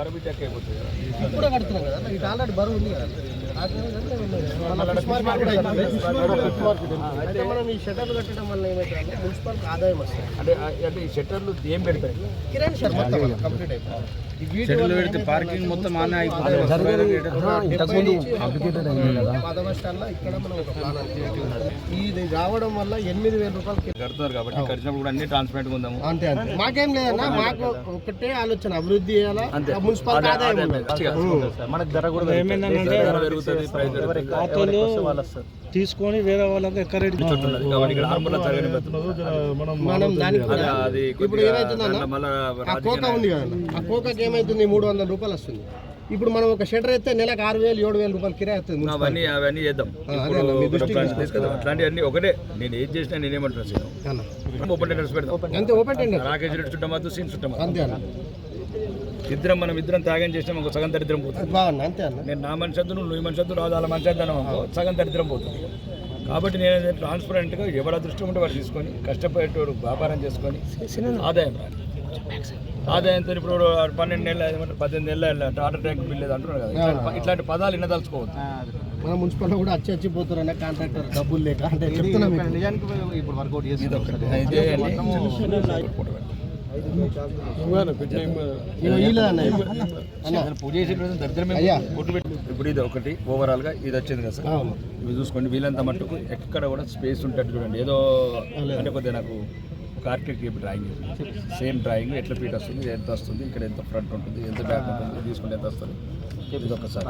బరువు చెక్ అయిపోతుంది కదా. ఇప్పుడు కడుతున్నాం కదా మీకు ఆల్రెడీ బరువు ఉంది కదా. అయితే మనం ఈ షటర్లు కట్టడం వల్ల ఏమవుతుంది మున్సిపల్ ఆదాయం వస్తుంది అంటే అంటే ఈ షట్టర్లు ఏం పెడతాయి కిరాణ్ మొత్తం కంప్లీట్ అయిపోయింది పార్కింగ్ మొత్తం పదవ ఇక్కడ మనం ఒక ప్లాన్. ఇది రావడం వల్ల ఎనిమిది వేల రూపాయలు కి- కడుతున్నారు కాబట్టి కట్టినప్పుడు కూడా అన్ని ట్రాన్స్పరెంట్గా ఉందాము అంతే. అంతే మాకేం లేదన్నా మాకు ఒకటే ఆలోచన అభివృద్ధి చేయాలా మున్సిపల్ ఆదాయం. మనకు ధర కూడా ఏమైందంటే తీసుకొని వేరే వాళ్ళకి ఎక్కడ ఇప్పుడు కోకకి ఏమైతుంది? మూడు వందల రూపాయలు వస్తుంది. ఇప్పుడు మనం ఒక షటర్ అయితే నెలకు ఆరు వేలు ఏడు వేల రూపాయలు కిరాయి వస్తుంది. అవన్నీ అవన్నీ చేద్దాం. అట్లాంటివన్నీ ఒకటే. నేను ఏం చేసినా నేనేమంటున్నా సీను అన్న. ఓపెన్ టెండర్స్ పెడదాం. అంతే ఓపెన్ టెండర్ రాకేష్ రెడ్డి చుట్టమద్దు అంతే ఇద్దరం మనం ఇద్దరం త్యాగం చేసినాం ఒక సగం దరిద్రం పోతుంది. అంతే అన్న. నేను నా మనిషి వద్దు నువ్వు నీ మనిషి వద్దు రాదు వాళ్ళ మనిషి వద్దాను అనుకో సగం దరిద్రం పోతుంది. కాబట్టి నేను ట్రాన్స్పరెంట్గా ఎవరి అదృష్టం ఉంటే వాడు తీసుకొని కష్టపడేటోడు వ్యాపారం చేసుకొని ఆదాయం ఆదాయంతో ఇప్పుడు పన్నెండు నెలలు పద్దెనిమిది నెలలు టాటా ట్యాంక్ బిల్ లేదు అంటున్నారు కదా. ఇట్లాంటి- పదాలు వినదలుచుకోవద్దు. మన మున్సిపల్ కూడా వచ్చి వచ్చిపోతారు అన్న కాంట్రాక్టర్. డబ్బులు లేక అంటే చెప్తున్నా. నిజానికి ఇప్పుడు వర్కౌట్ చేసి ఇప్పుడు ఇది ఒకటి ఓవరాల్గా ఇది వచ్చింది కదా సార్. అవును. ఇవి చూసుకోండి వీళ్ళంత మట్టుకు ఎక్కడ కూడా స్పేస్ ఉంటట్టు చూడండి. ఏదో అంటే కొద్దిగా నాకు ఆర్కిటెక్ట్ చెప్పి డ్రాయింగ్ సేమ్ డ్రాయింగ్ ఎట్లా ఫీట్ వస్తుంది ఎంత వస్తుంది ఇక్కడ ఎంత ఫ్రంట్ ఉంటుంది ఎంత బ్యాక్ ఉంటుంది తీసుకుంటే ఎంత వస్తుంది? ఇది ఒకసారి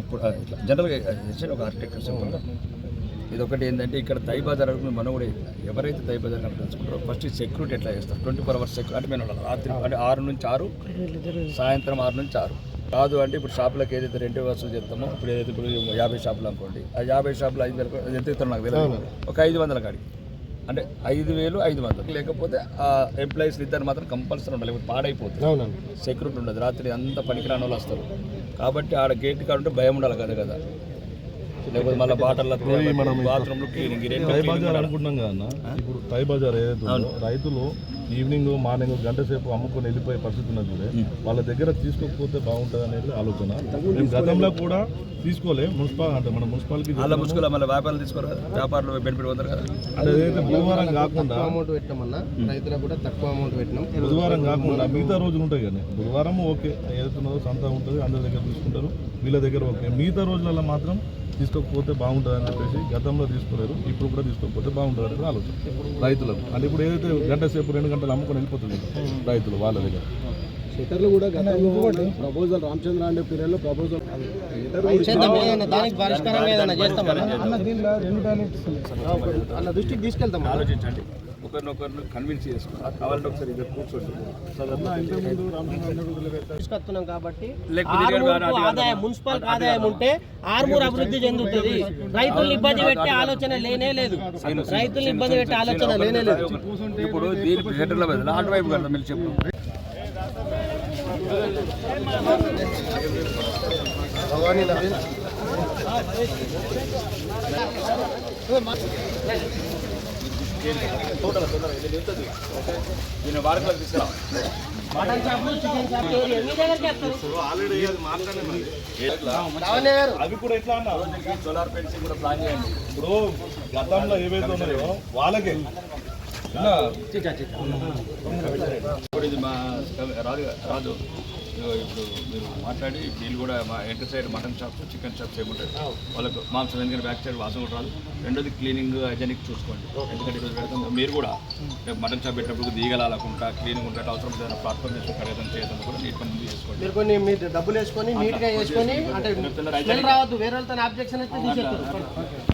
ఎప్పుడు జనరల్గా ఒక ఆర్కిటెక్చర్ సింపుల్గా ఇది ఒకటి ఏంటంటే ఇక్కడ తై బజార్ మనం కూడా ఎవరైతే తై బజార్ ఫస్ట్ సెక్యూరిటీ ఎట్లా చేస్తారు? ట్వంటీ ఫోర్ అవర్స్ సెక్యూరిటీ అంటే మేము రాత్రి అంటే ఆరు నుంచి ఆరు సాయంత్రం ఆరు నుంచి ఆరు. కాదు అంటే ఇప్పుడు షాపులకు ఏదైతే రెంట్ వసూలు చేస్తామో ఇప్పుడు ఏదైతే ఇప్పుడు యాభై షాపులు అనుకోండి ఆ యాభై షాపులు ఐదు అది ఎంత ఇస్తారో నాకు తెలియదు. ఒక ఐదు వందల కాడికి. అంటే ఐదు వేలు ఐదు వందలు. లేకపోతే ఆ ఎంప్లాయీస్ ఇద్దరు మాత్రం కంపల్సరీ ఉండాలి. ఇప్పుడు పాడైపోతుంది. సెక్యూరిటీ ఉండదు. రాత్రి అంతా పనికిరాని వాళ్ళు వస్తారు. కాబట్టి ఆడ గేట్ కాడ ఉంటే భయం ఉండాలి కదా కదా. లేకపోతే మళ్ళీ బాటల్లో బాత్రూమ్లు క్లీనింగ్ టై బజార్ అనుకుంటున్నాం కదా ఇప్పుడు టై బజార్ ఏదైతే రైతులు ఈవినింగ్ మార్నింగ్ గంట సేపు అమ్ముకొని వెళ్ళిపోయే పరిస్థితి ఉన్నది చూడే. వాళ్ళ దగ్గర తీసుకోకపోతే బాగుంటుంది అనేది ఆలోచన. మేము గతంలో కూడా తీసుకోలే మున్సిపల్ అంటే మన మున్సిపాలిటీ వాళ్ళ ముసుగులో మళ్ళీ వ్యాపారాలు తీసుకోరు వ్యాపారులు బెనిఫిట్ పొందరు కదా? అంటే ఏదైతే బుధవారం కాకుండా అమౌంట్ పెట్టామన్నా రైతులకు కూడా తక్కువ అమౌంట్ పెట్టినాం. బుధవారం కాకుండా మిగతా రోజులు ఉంటాయి కదా బుధవారం ఓకే ఏదైతే ఉన్నదో సంత ఉంటుంది అందరి దగ్గర తీసుకుంటారు వీళ్ళ దగ్గర ఓకే. మిగతా రోజులలో మాత్రం తీసుకోకపోతే బాగుంటుంది అని చెప్పేసి గతంలో తీసుకోలేరు ఇప్పుడు కూడా తీసుకోకపోతే బాగుంటుంది అనేది ఆలోచన. రైతులకు. అంటే ఇప్పుడు ఏదైతే గంట సేపు రెండు గంటలు అమ్ముకొని వెళ్ళిపోతుంది రైతులు వాళ్ళ దగ్గర. షటర్లు కూడా ప్రపోజల్ రామచంద్ర అంటే పీరియడ్లో ప్రపోజల్ అన్న దృష్టికి తీసుకెళ్తాం ఆలోచించండి. ఒకరినొకరిని కన్విన్స్ చేసుకోవాలి కావాలంటే ఒకసారి ఇద్దరు కూర్చోండి. తీసుకొస్తున్నాం కాబట్టి అటు- అటు- ఆదాయం మున్సిపల్ ఆదాయం ఉంటే ఆర్మూర్ అభివృద్ధి చెందుతుంది. రైతుల్ని ఇబ్బంది పెట్టే ఆలోచన లేనే లేదు. రైతుల్ని ఇబ్బంది పెట్టే ఆలోచన లేనే లేదు. ఇప్పుడు దీని సెంటర్లో బదులు అటువైపు కదా మీరు చెప్పు. భవానీ నవీన్. దీని వారకులకు తీసుకురా మటన్ షాపులు చికెన్ అవి కూడా ఎట్లా అన్నారు సోలార్ ఫెన్సింగ్ కూడా ప్లాన్ చేయండి ఇప్పుడు గతంలో ఏవైతే ఉన్నాయో వాళ్ళకే ఇది మా రాజు రాజు ఇప్పుడు మీరు మాట్లాడి వీళ్ళు కూడా మా enter side mutton shops chicken shops ఏముంటాయి వాళ్ళకు మాంసం ఎందుకంటే బ్యాక్ సైడ్ వాసన కూడా రాదు. రెండోది క్లీనింగ్ హైజెనిక్ చూసుకోండి. ఎందుకంటే ఈరోజు పెడతాం. మీరు కూడా రేపు మటన్ షాప్ పెట్టినప్పుడు దిగలాలకుండా క్లీనింగ్ ఉంటే అవసరం ఏదైనా ప్లాట్ఫామ్ చేసి కడగడం చేయడం కూడా నీట్గా ముందు చేసుకోండి. మీరు కొన్ని మీరు డబ్బులు వేసుకొని నీట్గా వేసుకొని అంటే రావద్దు వేరే వాళ్ళతో ఆబ్జెక్షన్ అయితే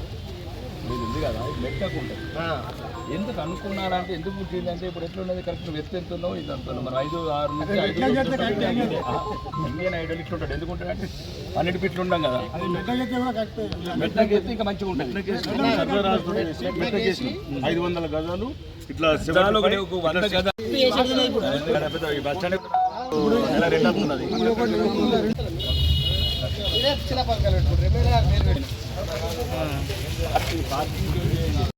ఇది ఉంది కదా ఇది మెట్టకు ఉంటుంది ఆ, ఎందుకు అనుకున్నారంటే ఎందుకు పుట్టిందంటే ఇప్పుడు ఎట్లున్నది కరెక్ట్ వ్యక్తి ఎంత ఉందో ఇది అంత. మరి ఐదు ఆరు నుంచి ఐదు ఇండియన్ ఐడల్ ఇట్లా ఉంటాడు ఎందుకు ఉంటాడంటే పన్నెండు ఫీట్లు ఉంటాం కదా మెట్టకి ఎత్తి ఇంకా మంచిగా ఉంటుంది ఐదు వందల గజాలు ఇట్లా వంద గజాలు బస్ స్టాండ్ రెండు వస్తున్నది మీరే చిన్న పథకాలు పెట్టుకుంటారు ఎమ్మెల్యే గారు పేరు పెట్టి